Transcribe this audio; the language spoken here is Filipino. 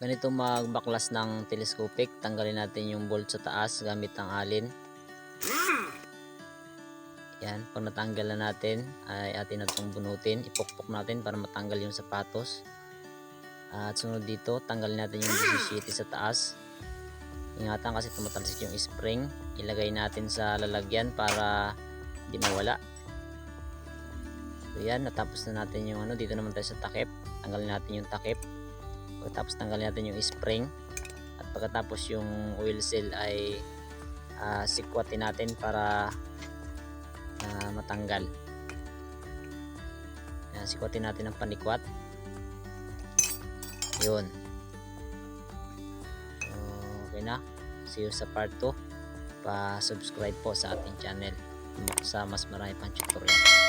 ganito magbaklas ng telescopic. Tanggalin natin yung bolt sa taas gamit ang alin. Yan pag natanggal na natin ay atin na itong bunutin. Ipokpok natin para matanggal yung sapatos. At sunod dito tanggalin natin yung busisiti sa taas. Ingatan kasi tumatalsik yung spring. Ilagay natin sa lalagyan para hindi mawala. So yan natapos na natin yung ano dito naman tayo sa takip. Tanggalin natin yung takip pagkatapos tanggalin natin yung spring. At pagkatapos yung oil seal ay uh, sikwatin natin para ah, matanggal. Yan, sikwatin natin ang panikwat. Yun. So, okay na. See you sa part 2 pa subscribe po sa ating channel. Sa mas marami pang tutorial